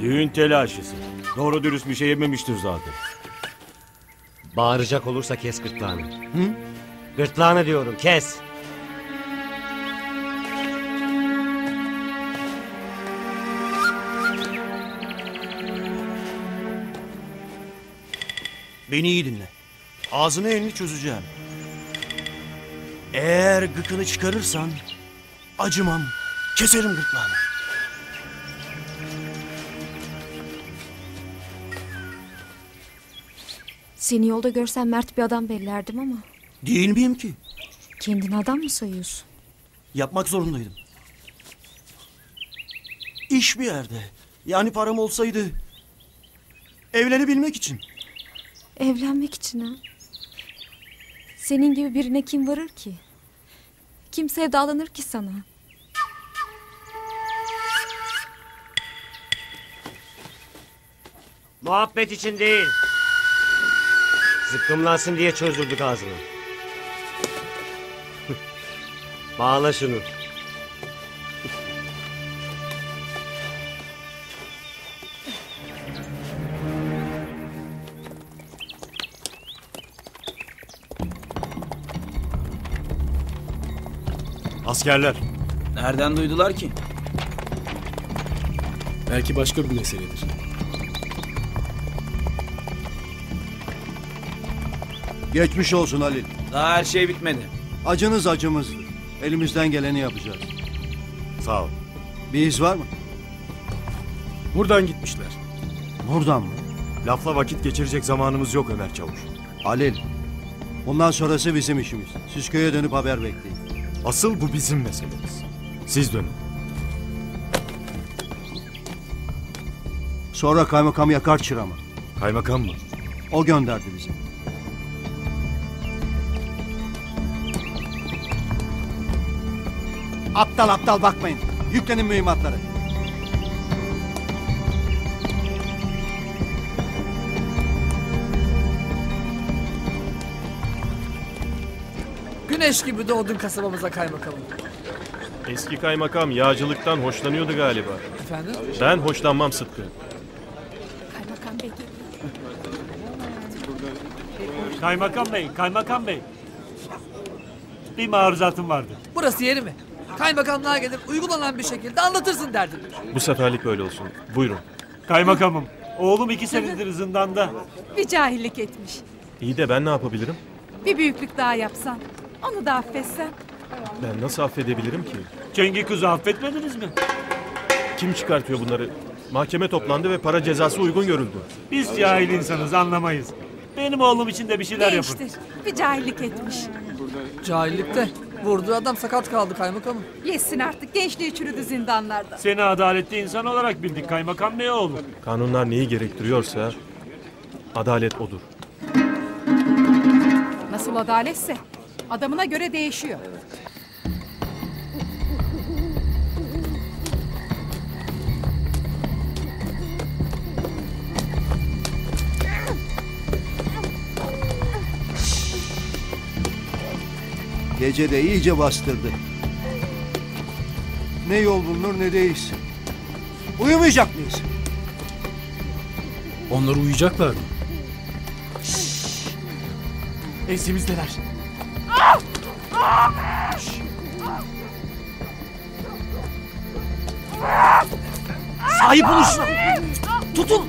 Düğün telaşesi. Doğru dürüst bir şey yememiştir zaten. Bağıracak olursa kes gırtlağını. Hı? Gırtlağını diyorum kes. Beni iyi dinle. Ağzını elini çözeceğim. Eğer gıkını çıkarırsan acımam. Keserim gırtlağını. Seni yolda görsem mert bir adam bellerdim ama Değil miyim ki? kendini adam mı sayıyorsun? Yapmak zorundaydım. İş bir yerde. Yani param olsaydı evlenebilmek için. Evlenmek için ha. Senin gibi birine kim varır ki? Kim sevdalanır ki sana? Muhabbet için değil. Zıkkımlansın diye çözdürdük ağzını. Bağla şunu. Askerler. Nereden duydular ki? Belki başka bir meseledir. Geçmiş olsun Halil. Daha her şey bitmedi. Acınız acımızdır. Elimizden geleni yapacağız. Sağ ol. Bir iz var mı? Buradan gitmişler. Buradan mı? Lafla vakit geçirecek zamanımız yok Ömer Çavuş. Halil. Bundan sonrası bizim işimiz. Siz köye dönüp haber bekleyin. Asıl bu bizim meselemiz. Siz dönün. Sonra kaymakam yakar çıramı. Kaymakam mı? O gönderdi bizi. Aptal aptal bakmayın. Yüklenin mühimmatları. Güneş gibi doğdun kasabamıza kaymakamım. Eski kaymakam yağcılıktan hoşlanıyordu galiba. Efendim? Ben hoşlanmam Sıtkı. Kaymakam Bey Kaymakam Bey, Kaymakam Bey. Bir maruzatım vardı. Burası yeri mi? Kaymakamlığa gelir uygulanan bir şekilde anlatırsın derdini. Bu seferlik böyle olsun. Buyurun. Kaymakamım, oğlum iki senedir zindanda. Bir cahillik etmiş. İyi de ben ne yapabilirim? Bir büyüklük daha yapsan. Onu da affetsen. Ben nasıl affedebilirim ki? Cengi kızı affetmediniz mi? Kim çıkartıyor bunları? Mahkeme toplandı ve para cezası uygun görüldü. Biz cahil insanız, anlamayız. Benim oğlum için de bir şeyler yapın. Değiştir. Bir cahillik etmiş. Cahillikte. Vurduğu adam sakat kaldı kaymakamım. Yesin artık. Gençliği çürüdü zindanlarda. Seni adaletli insan olarak bildik Kaymakam Bey oğlum. Kanunlar neyi gerektiriyorsa adalet odur. Nasıl adaletse. Adamına göre değişiyor. Gece de iyice bastırdı. Ne yol bulunur ne değilsin. Uyumayacak mıyız? Onlar uyuyacaklar mı? Esimizdeler. Sahip olun şuna. Tutun.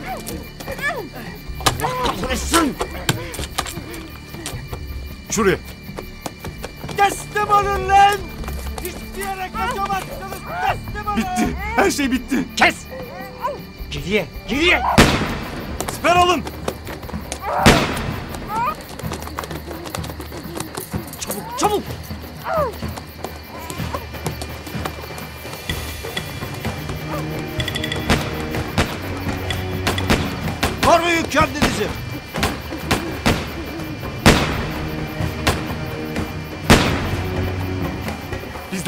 Şuraya. Teslim olun lan. Hiçbir yere kaçamazsınız. Teslim olun. Bitti. Her şey bitti. Kes. Geriye geriye. Siper alın. Çabuk çabuk. Koruyun kendinizi.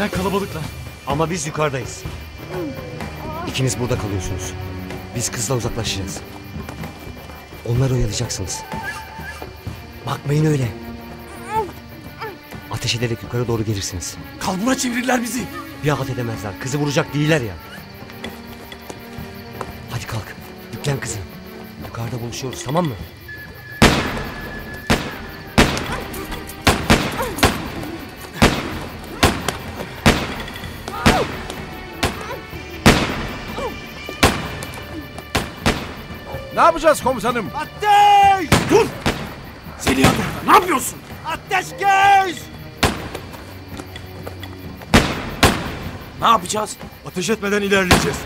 Bizden kalabalıklar. Ama biz yukarıdayız. İkiniz burada kalıyorsunuz. Biz kızla uzaklaşacağız. Onları oyalayacaksınız. Bakmayın öyle. Ateş ederek yukarı doğru gelirsiniz. Kalbura çevirirler bizi. Bir edemezler. Kızı vuracak değiller ya. Hadi kalk. Beklen kızım. Yukarıda buluşuyoruz tamam mı? Ne yapacağız komutanım? Ateş! Dur! Zeliha orada. Ne yapıyorsun? Ateş kes! Ne yapacağız? Ateş etmeden ilerleyeceğiz.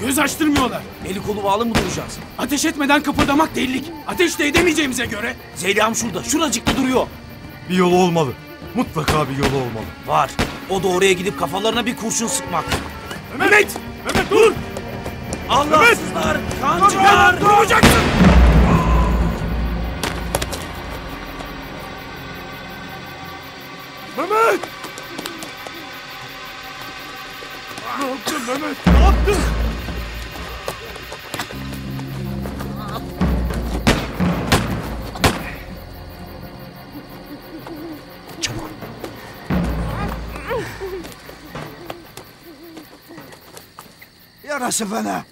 Göz açtırmıyorlar. Eli kolu bağlı mı duracağız? Ateş etmeden kıpırdamak delilik. Ateş de edemeyeceğimize göre. Zeliha'm şurada. Şuracıkta duruyor. Bir yolu olmalı. Mutlaka bir yolu olmalı. Var. O da oraya gidip kafalarına bir kurşun sıkmak. Mehmet! Mehmet dur! Allahsızlar! Kancılar! Durmayacaksın! Mehmet! Ne yaptın Mehmet? Yarası fena.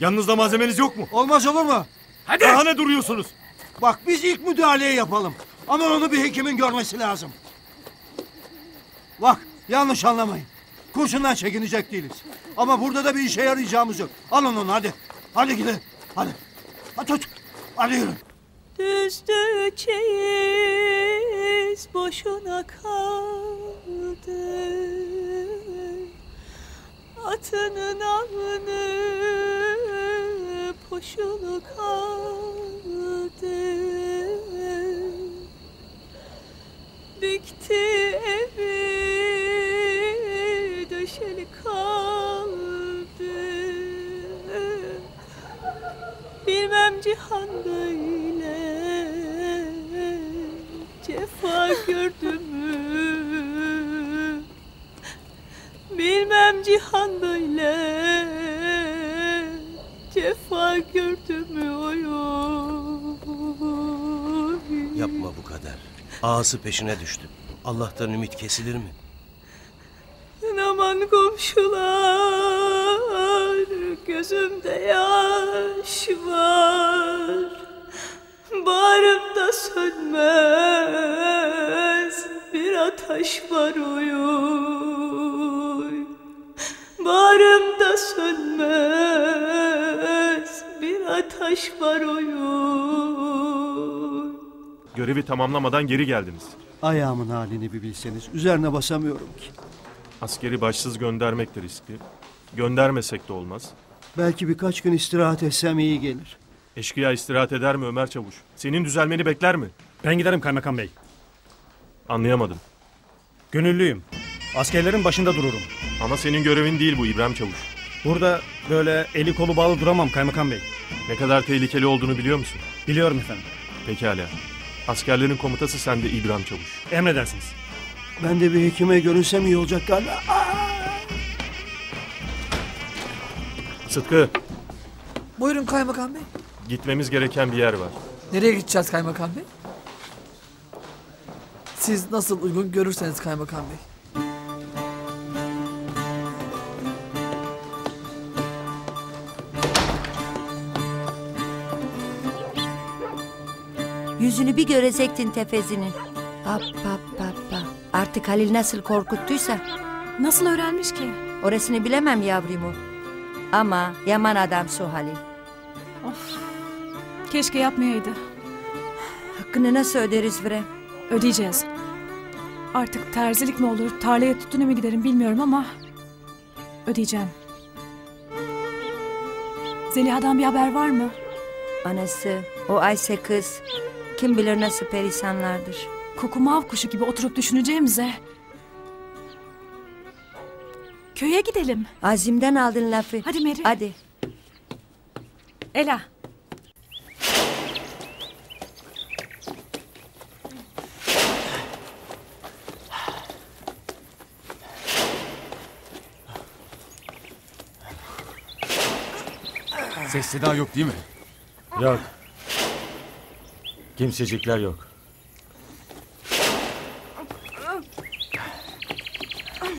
Yanınızda malzemeniz yok mu? Olmaz olur mu? Hadi! Daha ne duruyorsunuz? Bak biz ilk müdahaleyi yapalım. Ama onu bir hekimin görmesi lazım. Bak yanlış anlamayın. Kurşundan çekinecek değiliz. Ama burada da bir işe yarayacağımız yok. Alın onu hadi. Hadi gidin. Hadi. Hadi tut. Hadi yürü. Düzdü çeyiz boşuna kaldı Atının alnı poşulu kaldı. Dikti evi döşeli kaldı. Bilmem cihan böyle cefa gördü mü? Bilmem cihan böyle cefa gördü mü? Yapma bu kadar. Ağası peşine düştü. Allah'tan ümit kesilir mi? Aman komşular gözümde yaş var Bağrımda sönmez bir ateş var oy Bağrımda sönmez bir ateş var oy oy Görevi tamamlamadan geri geldiniz. Ayağımın halini bir bilseniz. Üzerine basamıyorum ki. Askeri başsız göndermek de riskli. Göndermesek de olmaz. Belki birkaç gün istirahat etsem iyi gelir. Eşkıya istirahat eder mi Ömer Çavuş? Senin düzelmeni bekler mi? Ben giderim kaymakam bey. Anlayamadım. Gönüllüyüm. Askerlerin başında dururum. Ama senin görevin değil bu İbrahim Çavuş. Burada böyle eli kolu bağlı duramam kaymakam bey. Ne kadar tehlikeli olduğunu biliyor musun? Biliyorum efendim. Pekala. Askerlerin komutası sende İbrahim Çavuş. Emredersiniz. Ben de bir hekime görünsem iyi olacak galiba. Sıtkı, Buyurun kaymakam bey. gitmemiz gereken bir yer var. Nereye gideceğiz kaymakam bey? Siz nasıl uygun görürseniz kaymakam bey. Yüzünü bir görecektin tefezinin. Hap hap hap hap. Artık Halil nasıl korkuttuysa Nasıl öğrenmiş ki? orasını bilemem yavrumu. Ama yaman adam su Halil. Keşke yapmayaydı. Hakkını nasıl öderiz bre? Ödeyeceğiz. Artık terzilik mi olur, tarlaya tütüne mi giderim bilmiyorum ama... Ödeyeceğim. Zeliha'dan bir haber var mı? Anası, o Ayse kız. Kim bilir nasıl perisanlardır. Koku mav kuşu gibi oturup düşüneceğimize... Köye gidelim. Azim'den aldın lafı. Hadi Meri. Hadi. Ela. Ses seda yok değil mi? Yok. Kimsecikler yok.